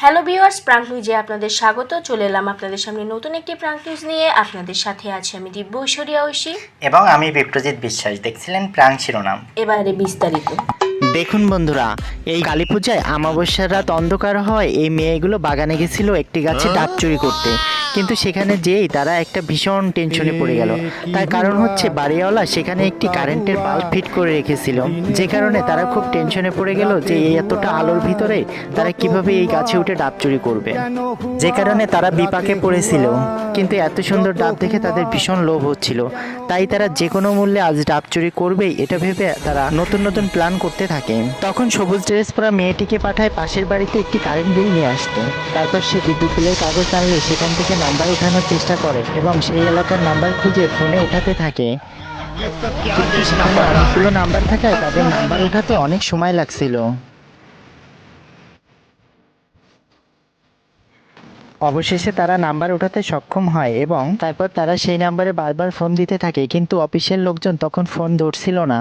Hello viewers prank নিউজে আপনাদের স্বাগত। চলে এলাম আপনাদের সামনে নতুন একটি প্রাঙ্ক নিউজ নিয়ে। আপনাদের সাথে আছে আমি দিব্য ঐশ্বরিয়া ঐশী। এবং আমি বিপ্রজিৎ বিশ্বাস। দেখছিলেন প্রাঙ্ক শিরোনাম। এবারে বিস্তারিত। দেখুন বন্ধুরা এই কালী পূজায় আমাবস্যার রাত অন্ধকার হয় এই মেয়েগুলো বাগানে গেছিল একটি গাছে ডাব চুরি করতে। কিন্তু সেখানে যেই তারা একটা ভীষণ টেনশনে পড়ে গেল। তার কারণ হচ্ছে বাড়িওয়ালা সেখানে একটি কারেন্টের বাল্ব ফিট করে রেখেছিল। যে কারণে তারা খুব টেনশনে পড়ে গেল যে এই এতটা আলোর ভিতরে তারা কীভাবে এই গাছে উঠে ডাব চুরি করবে। যে কারণে তারা বিপাকে পড়েছিল। কিন্তু এত সুন্দর ডাব দেখে তাদের ভীষণ লোভ হচ্ছিল। তাই তারা যে কোনো মূল্যে আজ ডাব চুরি করবেই এটা ভেবে তারা নতুন নতুন প্ল্যান করতে থাকে। তখন সবুজ ড্রেস পরা মেয়েটিকে পাঠায় পাশের বাড়িতে একটি কারেন্ট বিল নিয়ে আসতে। তারপর সে বিদ্যুৎ বিলের কাগজ আনলে সেখান থেকে নাম্বার ওঠানোর চেষ্টা করে এবং সেই এলাকার নাম্বার খুঁজে ফোনে ওঠাতে থাকে। অনেকগুলো নাম্বার থাকায় তাদের নাম্বার ওঠাতে অনেক সময় লাগছিল। অবশেষে তারা নাম্বার ওঠাতে সক্ষম হয় এবং তারপর তারা সেই নাম্বারে বারবার ফোন দিতে থাকে, কিন্তু অফিসের লোকজন তখন ফোন ধরছিল না।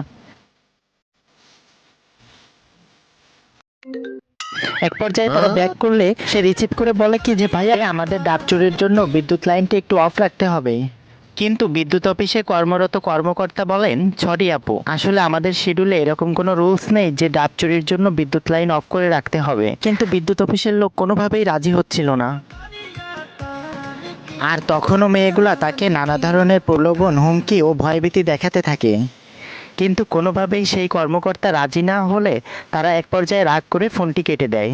এক পর্যায়ে তারা ব্যাক করলে সে রিসিভ করে বলে কি যে, ভাইয়া, আমাদের ডাব চুরির জন্য বিদ্যুৎ লাইনটা একটু অফ রাখতে হবে। কিন্তু বিদ্যুৎ অফিসে কর্মরত কর্মকর্তা বলেন, সরি আপু, আসলে আমাদের শিডিউলে এরকম কোনো রুলস নেই যে ডাব চুরির জন্য বিদ্যুৎ লাইন অফ করে রাখতে হবে। কিন্তু বিদ্যুৎ অফিসের লোক কোনোভাবেই রাজি হচ্ছিল না। আর তখনও মেয়েগুলা তাকে নানা ধরনের প্রলোভন, হুমকি ও ভয়ভীতি দেখাতে থাকে। কিন্তু কোনোভাবেই সেই কর্মকর্তা রাজি না হলে তারা এক পর্যায়ে রাগ করে ফোনটি কেটে দেয়।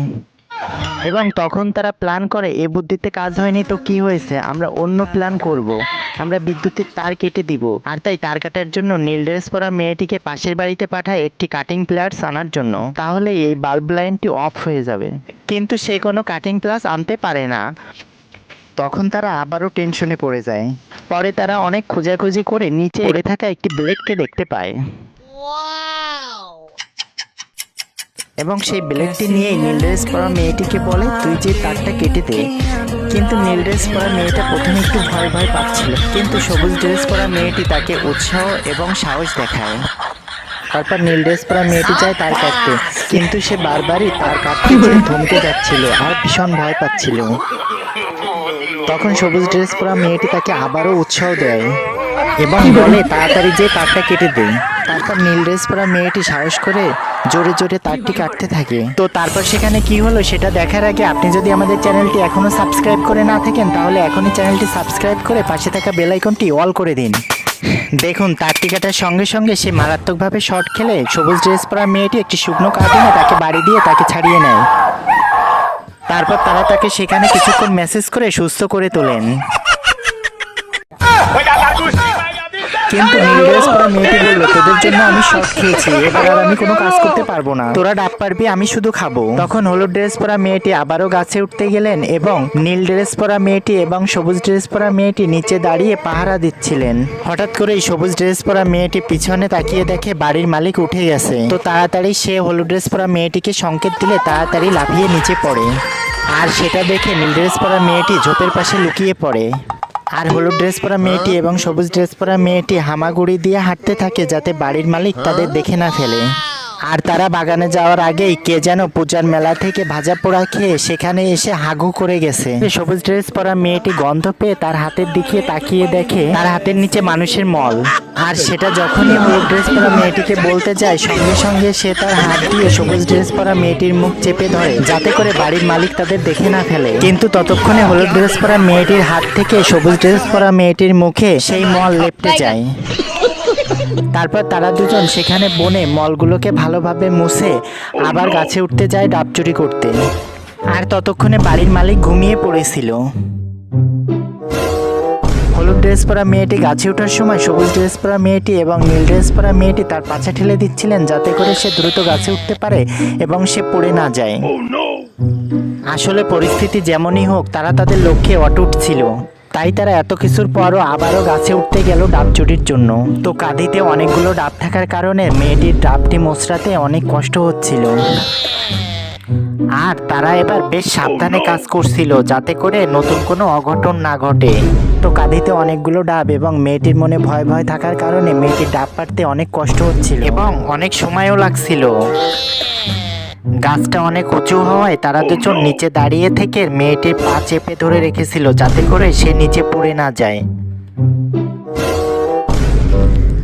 এবং তখন তারা প্ল্যান করে, এ বুদ্ধিতে কাজ হয়নি তো কি হয়েছে? আমরা অন্য প্ল্যান করব। আমরা বিদ্যুতের তার কেটে দিব। আর তাই তার কাটার জন্য নীল ড্রেস পরা মেয়েটিকে পাশের বাড়িতে পাঠায় একটি কাটিং প্লাস আনার জন্য। তাহলে এই বাল্ব লাইনটি অফ হয়ে যাবে। কিন্তু সে কোনো কাটিং প্লাস আনতে পারে না। তখন তারা আবারও টেনশনে পড়ে যায়। পরে তারা অনেক খোঁজাখুঁজি করে নিচে পড়ে থাকা একটি ব্লেডকে দেখতে পায়। এবং সেই ব্লেডটি নিয়ে নীল ড্রেস পরা মেয়েটিকে বলে তুই যে তারটা কেটে দে। কিন্তু নীল ড্রেস পরা মেয়েটা প্রথমে একটু ভয় ভয় পাচ্ছিল। কিন্তু সবুজ ড্রেস পরা মেয়েটি তাকে উৎসাহ এবং সাহস দেখায়। তারপর নীল ড্রেস পরা মেয়েটি যায় তার কাটতে। কিন্তু সে বারবারই তার কাটতে থমকে যাচ্ছিল আর ভীষণ ভয় পাচ্ছিল। তখন সবুজ ড্রেস পরা মেয়েটি তাকে আবারও উৎসাহ দেয় এবং বলে? তাড়াতাড়ি যে তারটা কেটে দেয় তারপর নীল ড্রেস পরা মেয়েটি সাহস করে জোরে জোরে তারটি কাটতে থাকে। তো তারপর সেখানে কি হলো সেটা দেখার আগে আপনি যদি আমাদের চ্যানেলটি এখনও সাবস্ক্রাইব করে না থাকেন তাহলে এখনই চ্যানেলটি সাবস্ক্রাইব করে পাশে থাকা বেল আইকনটি অল করে দিন। দেখুন তারটি কাটার সঙ্গে সঙ্গে সে মারাত্মকভাবে শর্ট খেলে সবুজ ড্রেস পরা মেয়েটি একটি শুকনো কাটিনে তাকে বাড়ি দিয়ে তাকে ছাড়িয়ে নেয়। তারপর তারা তাকে সেখানে কিছুক্ষণ মেসেজ করে সুস্থ করে তোলেন। কিন্তু নীল ড্রেস পরা মেয়েটি বলল তোদের জন্য আমি শর্ট খেয়েছি এবার আর আমি কোনো কাজ করতে পারব না। তোরা ডাব পারবি আমি শুধু খাব। তখন হলুদ ড্রেস পরা মেয়েটি আবারও গাছে উঠতে গেলেন এবং নীল ড্রেস পরা মেয়েটি এবং সবুজ ড্রেস পরা মেয়েটি নিচে দাঁড়িয়ে পাহারা দিচ্ছিলেন। হঠাৎ করেই সবুজ ড্রেস পরা মেয়েটি পিছনে তাকিয়ে দেখে বাড়ির মালিক উঠে গেছে। তো তাড়াতাড়ি সে হলুদ ড্রেস পরা মেয়েটিকে সংকেত দিলে তাড়াতাড়ি লাফিয়ে নিচে পড়ে। আর সেটা দেখে নীল ড্রেস পরা মেয়েটি ঝোপের পাশে লুকিয়ে পড়ে। আর হলুদ ড্রেস পরা মেয়েটি এবং সবুজ ড্রেস পরা মেয়েটি হামাগুড়ি দিয়ে হাঁটতে থাকে যাতে বাড়ির মালিক তাদের দেখে না ফেলে। আর তারা বাগানে যাওয়ার আগেই কে যেন পূজার মেলা থেকে ভাজা পোড়া খেয়ে সেখানে এসে হাগু করে গেছে। সবুজ ড্রেস পরা মেয়েটি গন্ধ পেয়ে তার হাতের দিকে তাকিয়ে দেখে তার হাতের নিচে মানুষের মল। আর সেটা যখনই হলুদ ড্রেস পরা মেয়েটিকে বলতে যায়, সঙ্গে সঙ্গে সে তার হাত দিয়ে সবুজ ড্রেস পরা মেয়েটির মুখ চেপে ধরে, যাতে করে বাড়ির মালিক তাদের দেখে না ফেলে। কিন্তু ততক্ষণে হলুদ ড্রেস পরা মেয়েটির হাত থেকে সবুজ ড্রেস পরা মেয়েটির মুখে সেই মল লেপটে যায়। তারপর তারা দুজন সেখানে বনে মলগুলোকে ভালোভাবে মুছে আবার গাছে উঠতে যায় ডাব চুরি করতে। আর ততক্ষণে বাড়ির মালিক ঘুমিয়ে পড়েছিল। হলুদ ড্রেস পরা মেয়েটি গাছে ওঠার সময় সবুজ ড্রেস পরা মেয়েটি এবং নীল ড্রেস পরা মেয়েটি তার পাছা ঠেলে দিচ্ছিলেন যাতে করে সে দ্রুত গাছে উঠতে পারে এবং সে পড়ে না যায়। আসলে পরিস্থিতি যেমনই হোক তারা তাদের লক্ষ্যে অটুট ছিল। তাই তারা এত কিছুর পরও আবারও গাছে উঠতে গেল ডাব চুরির জন্য। তো কাঁদিতে অনেকগুলো ডাব থাকার কারণে মেয়েটির ডাবটি মোচড়াতে অনেক কষ্ট হচ্ছিল। আর তারা এবার বেশ সাবধানে কাজ করছিল যাতে করে নতুন কোনো অঘটন না ঘটে। তো কাঁধিতে অনেকগুলো ডাব এবং মেয়েটির মনে ভয় ভয় থাকার কারণে মেয়েটির ডাব পাড়তে অনেক কষ্ট হচ্ছিল। এবং অনেক সময়ও লাগছিল। গাছটা অনেক উঁচু হওয়ায় তারা দুজন নিচে দাঁড়িয়ে থেকে মেয়েটির পা চেপে ধরে রেখেছিল যাতে করে সে নিচে পড়ে না যায়।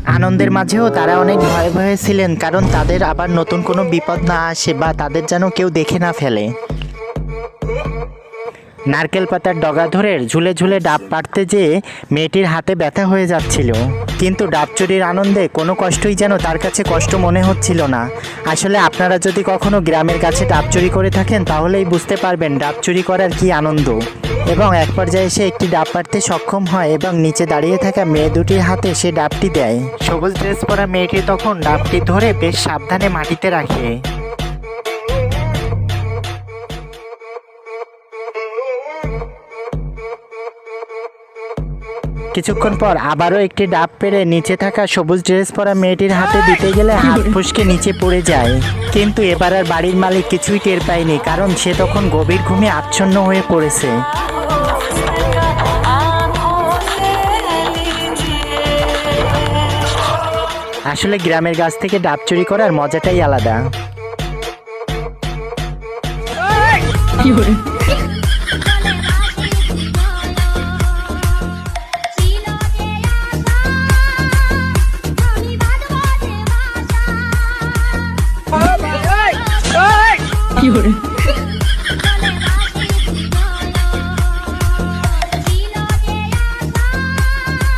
আনন্দের মাঝেও তারা অনেক ভয়ে ভয়ে ছিলেন কারণ তাদের আবার নতুন কোনো বিপদ না আসে বা তাদের যেন কেউ দেখে না ফেলে। নারকেল পাতার ডগা ধরে ঝুলে ঝুলে ডাব পাড়তে যেয়ে মেয়েটির হাতে ব্যথা হয়ে যাচ্ছিল। কিন্তু ডাব চুরির আনন্দে কোনো কষ্টই যেন তার কাছে কষ্ট মনে হচ্ছিল না। আসলে আপনারা যদি কখনো গ্রামের কাছে ডাব চুরি করে থাকেন, তাহলেই বুঝতে পারবেন ডাব চুরি করার কি আনন্দ। এবং এক পর্যায়ে সে একটি ডাব পাড়তে সক্ষম হয় এবং নিচে দাঁড়িয়ে থাকা মেয়ে দুটির হাতে সে ডাবটি দেয়। সবুজ ড্রেস পরা মেয়েটি তখন ডাবটি ধরে বেশ সাবধানে মাটিতে রাখে। কিছুক্ষণ পর আবারও একটি ডাব পেরে নিচে থাকা সবুজ ড্রেস পরা মেয়েটির হাতে দিতে গেলে হাত ফুসকে নিচে পড়ে যায়। কিন্তু এবার আর বাড়ির মালিক কিছুই টের পায়নি, কারণ সে তখন গভীর ঘুমে আচ্ছন্ন হয়ে পড়েছে। আসলে গ্রামের গাছ থেকে ডাব চুরি করার মজাটাই আলাদা।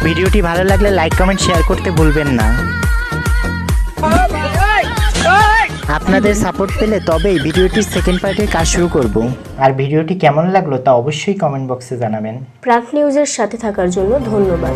ভিডিওটি ভালো লাগলে লাইক কমেন্ট শেয়ার করতে ভুলবেন না। আপনাদের সাপোর্ট পেলে তবেই ভিডিওটির সেকেন্ড পার্টের কাজ শুরু করব। আর ভিডিওটি কেমন লাগল তা অবশ্যই কমেন্ট বক্সে জানাবেন। প্রাক নিউজের সাথে থাকার জন্য ধন্যবাদ।